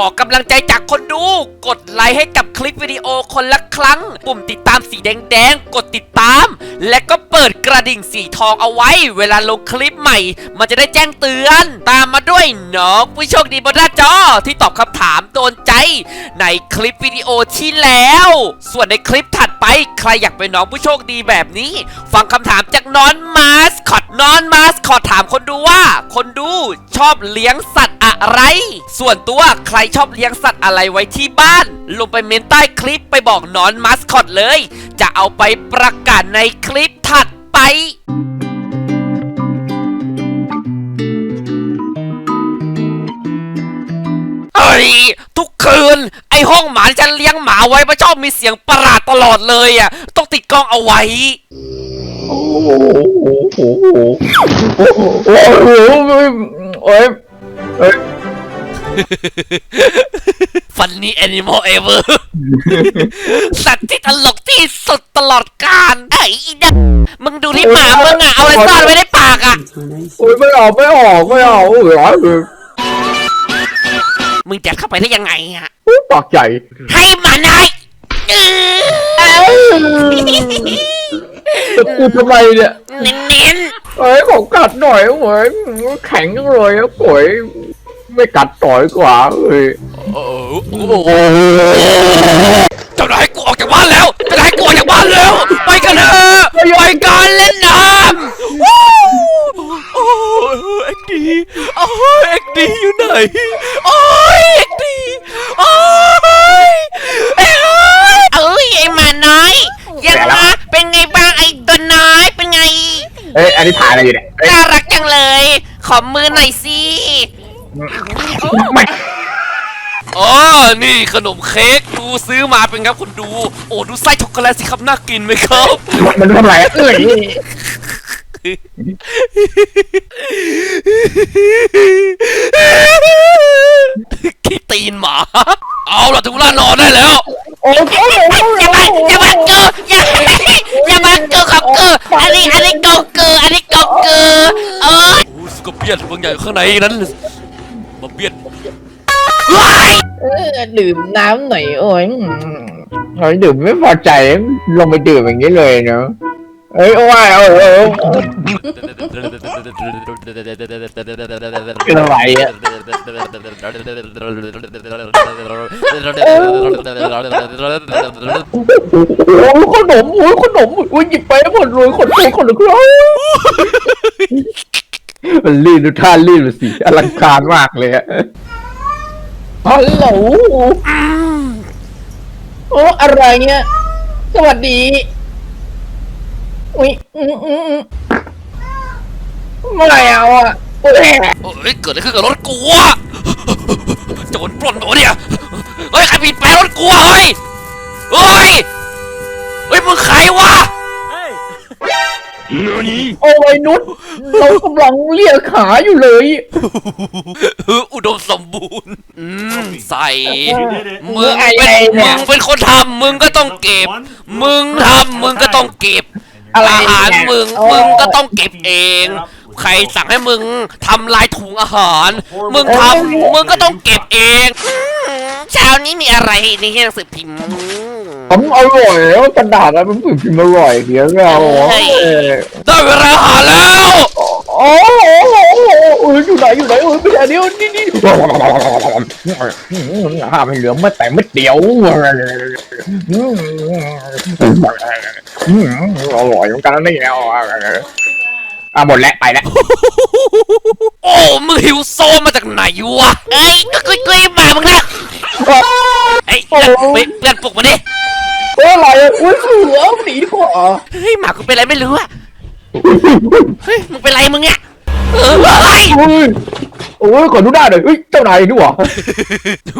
ขอกำลังใจจากคนดู กดไลค์ให้กับคลิปวิดีโอคนละครั้ง ปุ่มติดตามสีแดงๆ กดติดตาม และก็เปิดกระดิ่งสีทองเอาไว้ เวลาลงคลิปใหม่ มันจะได้แจ้งเตือน ตามมาด้วยน้องผู้โชคดีบนหน้าจอที่ตอบคำถามโดนใจ ในคลิปวิดีโอที่แล้ว ส่วนในคลิปถัดไปใครอยากเป็นน้องผู้โชคดีแบบนี้ ฟังคำถามจากนอนมาสคอตนอนมาสคอตถามคนดูว่า คนดูชอบเลี้ยงสัตว์อะไร ส่วนตัวใครชอบเลี้ยงสัตว์อะไรไว้ที่บ้าน ลงไปเมนใต้คลิปไปบอกนอนมาสคอตเลย จะเอาไปประกาศในคลิปถัดไปเอ้ยทุกคืน ไอห้องหมาที่ฉันเลี้ยงหมาไว้มันชอบมีเสียงประหลาดตลอดเลยอะต้องติดกล้องเอาไว้ โอ้โหโอ้โหโอ้โหโอ้โหโอ้ยเอ้ย ฟันนี่แอนิมอลเอเวอร์สัตว์ที่ตลกที่สุดตลอดกาลไอ้อีดักมึงดูที่หมามึงอะเอาอะไรซ่อนไว้ในปากอะโอ้ยไม่ออกไม่ออกไม่ออกโอ้ยร้อนเลยมึงจัดเข้าไปได้ยังไงอะโอ้ยปากใหญ่ให้หมาหน่อยอื้อจะพูดทำไมเนี่ยเน้นเอ้ยขอกัดหน่อยโอ้ยแข็งจังเลยอะโอ้ย ไม่กัดต่อยกว่าเอ้ยๆโอ้โหเจ้านายกูออกจากบ้านแล้วเจ้านายกูออกจากบ้านแล้ว ไปกันเถอะไปกันเล่นน้ำวู้โอ้ยเอ็กดีโอ้ยเอ็กดีอยู่ไหนโอ้ยเอ็กดีโอ้ยเอ้ยเอ้ยไอหมาน้อยยังมาเป็นไงบ้างไอตัวน้อยเป็นไงเอ้ยอันนี้ถ่ายอะไรอยู่เนี่ยเอ้ยน่ารักจังเลย ขอมือหน่อยสิ ไม่อ๋อนี่ขนมเค้กดูซื้อมาเป็นครับคุณดู โอ้ดูไส้ช็อกโกแลตสิครับน่ากินไหมครับมันทำไรอะเอ้ยขี้ตีนหมา เอาล่ะถึงเวลานอนได้แล้ว โอ้ยอย่ามาอย่ามาเกออย่าอย่ามาเกอของเกออันนี้อันนี้กองเกออันนี้กองเกอเออโอ้สกอร์เปียนบางอย่างข้างในนั้นมา เบียดเออดื่มน้ำหน่อยโอ้ยอืมโอ้ดื่มไม่พอใจลงไปดื่มอย่างนี้เลยเนาะเอ้ยโอ้ยเออเออเป็นอะไรอะโอ้ยขนมโอ้ยขนมโอ้ยหยิบไปหมดเลยขนมขนมครับ มันลื่นดูท่าลื่นดูสิอลังการมากเลยอะฮัลโหลโอ้อะไรเนี่ย สวัสดี อุ้ยอืมอืมอืมไม่เอาอะโอ้ยเฮ้ยเกิดอะไรขึ้นกับรถกูอะโจรปล้นตัวเนี่ยเฮ้ยใครปิดแปรรถกูอะเฮ้ยเฮ้ยเฮ้ยมึงใครวะ โอ้ยนุชเรากำลังเลียขาอยู่เลย อุดมสมบูรณ์อืมใส่มึงไอ้เป็นไอ้เนี่มึยงเป็นคนทำมึงก็ต้องเก็บ มึงทำมึงก็ต้องเก็บอะไรอาหารเนี่ยมึงโอ้มึงก็ต้องเก็บเอง ใครสั่งให้มึงทำลายถุงอาหาร มึงทำมึงก็ต้องเก็บเองอืมเช้านี้มีอะไรในหนังสือพิมพ์ ผมอร่อยแล้วกระดาษอะมันพิมพ์อร่อยเดี๋ยวเราเฮ้ยได้เวลาอาหารแล้วโอ้โหโอ้ยอยู่ไหนอยู่ไหนโอ้ยไม่ใช่เดี๋ยวนี่นี่ห้ามให้เหลือไม่แต่ไม่เดียวอืมอืมอร่อยเหมือนกันนะนี่แล้วอะหมดแล้วไปแล้ว โอ้มึงหิวโซมาจากไหนวะ เอ้ยก็กุยกุยหมามึงนะเอ้ยเพื่อนเฮ้ยเพื่อนปลุกมาดิ เอ้ยอะไรอะอุ้ยเสือ หนีดีกว่าเฮ้ยหมากูเป็นอะไรไม่รู้อะเฮ้ยมึงเป็นไรมึงเนี่ยเออเฮ้ยโอ้ยโอ้ยขอดูหน้าหน่อยเฮ้ยเจ้านายนี่หว่า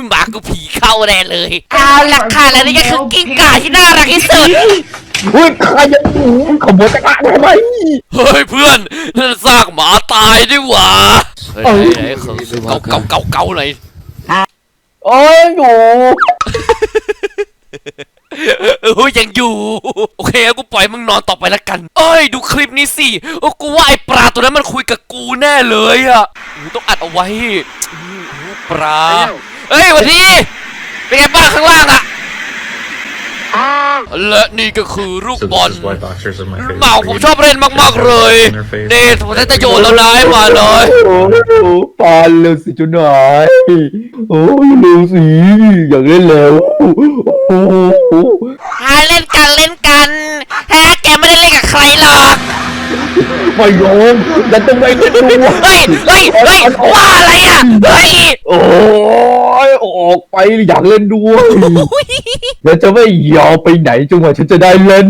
หมากูผีเข้าแน่เลยเอาละค่ะและนี่ก็คือกิ้งก่าที่น่ารักที่สุดเฮ้ยใครจะขโมยกระทะทำไมเฮ้ยเพื่อนนั่นซากหมาตายดิหว่าเฮ้ยไหนๆเก่าเก่าเก่าเก่าหน่อยโอ้ยอยู่ เออยังอยู่ โอเคกูปล่อยมึงนอนต่อไปละกัน เอ้ย ดูคลิปนี้สิโอ้กูว่าไอ้ปลาตัวนั้นมันคุยกับกูแน่เลยอะอืมต้องอัดเอาไว้อืมปลาเฮ้ยวันนี้เป็นไงบ้างข้างล่างอะ และนี่ก็คือลูก So บอล this is why boxers are my favorite. เมาผมชอบเล่นมาก ๆ เลยนี่ผมจะจะโยนแล้วนายมาเลยโอ้โหปานเร็วสิจุนายโอ้ยเร็วสิอยากเล่นแล้วโอ้โหหาเล่นกันเล่นกันฮะแกไม่ได้เล่นกับใครหรอก ไม่ยอมฉันต้องไปเล่นด้วยเฮ้ย เฮ้ย เฮ้ยว่าอะไรอะ เฮ้ย โอ้ยออกไปอยากเล่นด้วย แล้วจะไม่ยอมไปไหนจนกว่าฉันจะได้เล่น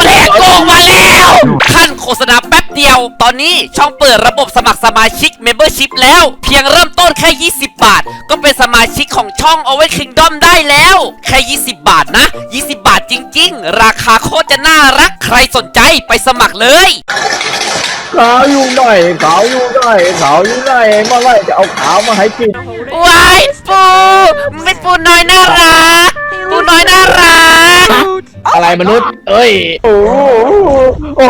แปลกโกงมาแล้วขั้นโฆษณาแป๊บเดียว ตอนนี้ช่องเปิดระบบสมัครสมาชิก Membership แล้ว เพียงเริ่มต้นแค่ 20 บาท ก็เป็นสมาชิกของช่อง Owen Kingdom ได้แล้ว แค่ 20 บาทนะ 20 บาทจริง ๆ ราคาโคตรจะน่ารัก ใครสนใจไปสมัครเลย ขาวอยู่ไหนขาวอยู่ไหนขาวอยู่ไหนเมื่อไหรจะเอาขาวมาให้กินว้ายปูเป็นปูน้อยน่ารัก ปูน้อยน่ารัก อะไรมนุษย์เอ้ ยโอ้โหโอ้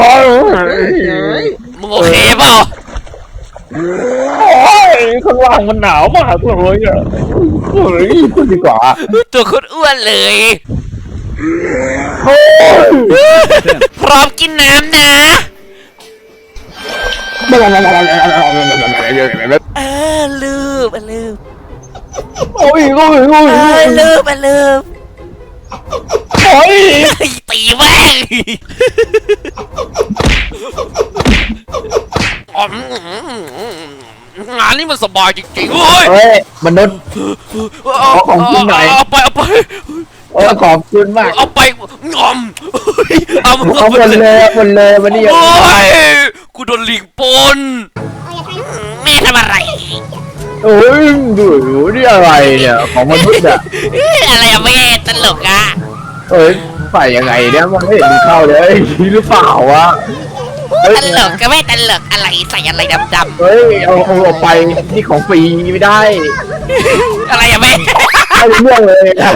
ยมึงโอเคเปล่าโอ้ยข้างล่างมันหนาวมากเลยอะเฮ้ยพูดดีกว่าตัวโคนอ้วนเลยโอ้ยพร้อมกินน้ำนะเออลืมอะลืมโอ้ยโอ้ยโอ้ยเออลืมอะลืมโอ้ ยเฮ้ยตีแม่งอ๋องานนี้มันสบายจริงๆเว้ยเฮ้ยมนุษย์ เอาของกินหน่อย เอาไปเอาไปโอ้ยขอบคุณมากเอาไปงอมเฮ้ยเอามึงเอาหมดเลยหมดเลยวันนี้โอ้ยกูโดนลิงปนแม่ทำอะไร โอ้ยดูดูนี่อะไรเนี่ยของมนุษย์อะ อะไรอะแม่ตลกอะ เอ้ยใส่ยังไงเนี่ยมันไม่เห็นมีเข้าเลยหรือเปล่าวะเฮ้ยตลกก็ไม่ตลกอะไรใส่อะไรดำเฮ้ยเอาเอาเอาไปนี่ของฟรีไม่ได้ๆอะไรอะแม่ ไม่รู้เรื่องเลยนะ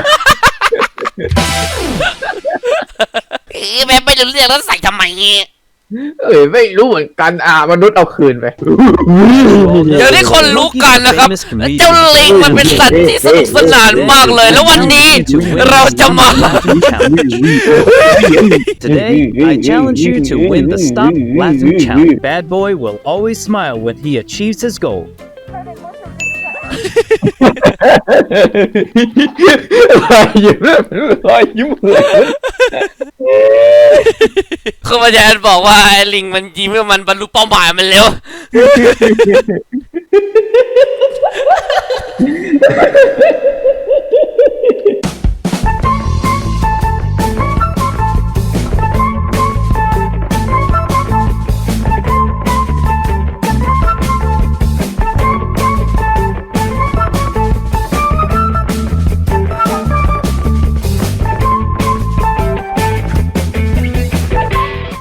เออแม่ไม่รู้เรื่องแล้วใส่ทำไม เนี่ยเอ้ยไม่รู้เหมือนกันอะมนุษย์เอาคืนไป เดี๋ยวที่คนรู้กันนะครับ เจ้าลิงมันเป็นสัตว์ที่สนุกสนานมากเลย แล้ววันนี้เราจะมา Today, I challenge you to win the Stop Laughing Challenge. Bad Boy will always smile when he achieves his goal. รอยยิ้มรอยยิ้มเหมือน คืออาจารย์บอกว่าไอ้ลิงมันยิ้มแล้วมันบรรลุเป้าหมายมันเร็ว